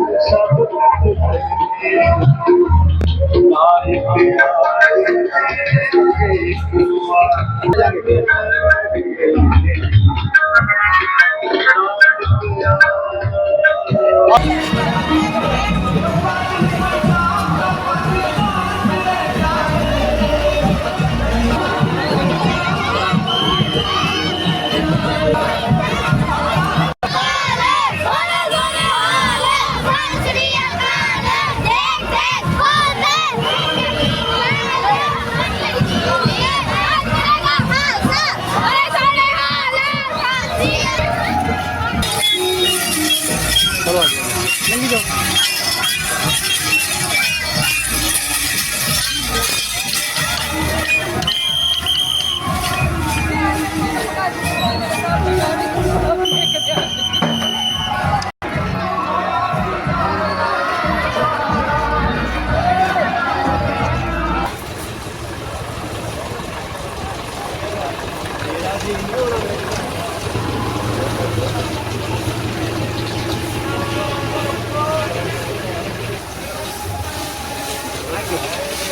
ਸੋਨੇ Castillo.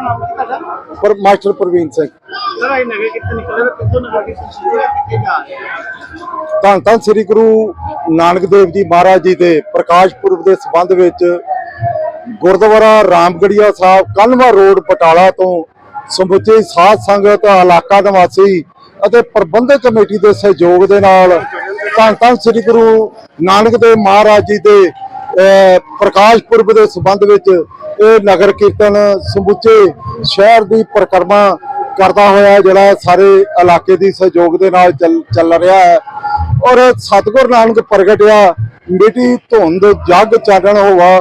ਆਪਣਾ ਨਾਮ ਕੀ ਤੁਹਾਡਾ? ਪਰ ਮਾਸਟਰ ਪ੍ਰਵੀਨ ਸਿੰਘ। ਸਰ ਇਹ ਨਗੇ ਕਿੱਥੇ ਨਿਕਲੇ ਤੇ ਕਿੱਥੋਂ ਨਗਾ ਕੇ ਤੁਸੀਂ ਕਿੱਥੇ ਜਾ ਰਹੇ ਹੋ? ਧੰਨ ਧੰਨ ਸ੍ਰੀ ਗੁਰੂ ਨਾਨਕ ਦੇਵ ਜੀ ਮਹਾਰਾਜ ਜੀ ਦੇ ਪ੍ਰਕਾਸ਼ ਪੁਰਬ ਦੇ ਸੰਬੰਧ ਵਿੱਚ ਗੁਰਦੁਆਰਾ ਰਾਮਗੜੀਆ ਸਾਹਿਬ ਕਲਮਾ ਰੋਡ ਬਟਾਲਾ ਤੋਂ ਸਮੁੱਚੀ ਸਾਧ ਸੰਗਤ ਇਲਾਕਾ ਨਿਵਾਸੀ ਅਤੇ ਪ੍ਰਬੰਧਕ ਕਮੇਟੀ ਦੇ ਸਹਿਯੋਗ ਦੇ ਨਾਲ ਧੰਨ ਧੰਨ ਸ੍ਰੀ ਗੁਰੂ ਨਾਨਕ ਦੇਵ ਮਹਾਰਾਜ ਜੀ ਦੇ ਪ੍ਰਕਾਸ਼ ਪੁਰਬ ਦੇ ਸੰਬੰਧ ਵਿੱਚ ਇਹ ਨਗਰ ਕੀਰਤਨ ਸਮੁੱਚੇ ਸ਼ਹਿਰ ਦੀ ਪਰਿਕਰਮਾ ਕਰਦਾ ਹੋਇਆ ਜਿਹੜਾ ਸਾਰੇ ਇਲਾਕੇ ਦੀ ਸਹਿਯੋਗ ਦੇ ਨਾਲ ਚੱਲ ਚੱਲ ਰਿਹਾ ਹੈ। ਔਰ ਸਤਿਗੁਰ ਨਾਨਕ ਪ੍ਰਗਟਿਆ ਮਿੱਟੀ ਧੁੰਦ ਜਗ ਚਾਨਣ ਹੋਵਾ,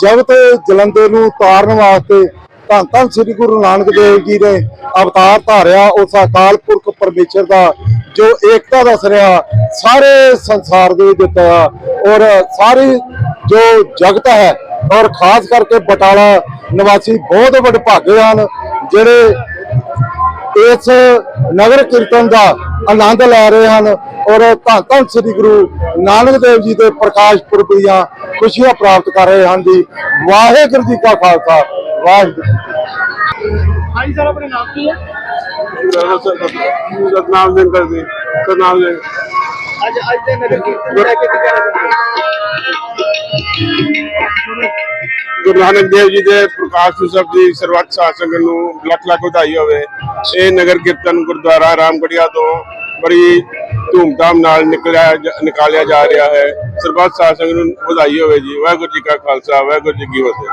ਜਗਤ ਜਲੰਦੇ ਨੂੰ ਤਾਰਨ ਵਾਸਤੇ ਧੰਨ ਧੰਨ ਸ੍ਰੀ ਗੁਰੂ ਨਾਨਕ ਦੇਵ ਜੀ ਨੇ ਅਵਤਾਰ ਧਾਰਿਆ ਉਸ ਅਕਾਲ ਪੁਰਖ ਪਰਮੇਸ਼ਰ ਦਾ, ਜੋ ਏਕਤਾ ਦੱਸ ਰਿਹਾ, ਸਾਰੇ ਸੰਸਾਰ ਦੇ ਵਿੱਚ ਦਿੱਤਾ ਔਰ ਸਾਰੀ ਜੋ ਜਗਤ ਹੈ ਔਰ ਖਾਸ ਕਰਕੇ ਬਟਾਲਾ ਨਿਵਾਸੀ ਬਹੁਤ ਵੱਡੇ ਭਾਗੇ ਹਨ ਜਿਹੜੇ ਇਸ ਨਗਰ ਕੀਰਤਨ ਦਾ ਆਨੰਦ ਲੈ ਰਹੇ ਹਨ ਔਰ ਧੰਨ ਧੰਨ ਸ੍ਰੀ ਗੁਰੂ ਨਾਨਕ ਦੇਵ ਜੀ ਦੇ ਪ੍ਰਕਾਸ਼ ਪੁਰਬ ਦੀਆਂ ਖੁਸ਼ੀਆਂ ਪ੍ਰਾਪਤ ਕਰ ਰਹੇ ਹਨ ਜੀ। ਵਾਹਿਗੁਰੂ ਜੀ ਕਾ ਖਾਲਸਾ ਵਾਹਿਗੁਰੂ ਜੀ ਕੀ ਫਤਿਹ। ਹਾਂਜੀ ਸਰ ਆਪਣਾ ਨਾਮ ਕੀ ਹੈ? ਸਤਨਾਮ ਸਿੰਘ ਕਰਦੇ ਸਤਨਾਮ ਸਿੰਘ ਅੱਜ ਅੱਜ ਦੇ ਨਗਰ ਕੀਰਤਨ ਨੂੰ ਲੈ ਗੁਰੂ ਨਾਨਕ ਦੇਵ ਜੀ ਦੇ ਪ੍ਰਕਾਸ਼ ਉਤਸਵ ਦੀ ਸਰਬੱਤ ਸਾਧ ਨੂੰ ਲੱਖ ਲੱਖ ਵਧਾਈ ਹੋਵੇ। ਇਹ ਨਗਰ ਕੀਰਤਨ ਗੁਰਦੁਆਰਾ ਰਾਮਗੜੀਆ ਤੋਂ ਬੜੀ ਧੂਮਧਾਮ ਨਾਲ ਨਿਕਲਿਆ ਨਿਕਾਲਿਆ ਜਾ ਰਿਹਾ ਹੈ। ਸਰਬੱਤ ਸਾਧ ਸੰਗਤ ਨੂੰ ਵਧਾਈ ਹੋਵੇ ਜੀ। ਵਾਹਿਗੁਰੂ ਜੀ ਕਾ ਖਾਲਸਾ, ਵਾਹਿਗੁਰੂ ਜੀ ਕੀ ਫਤਿਹ।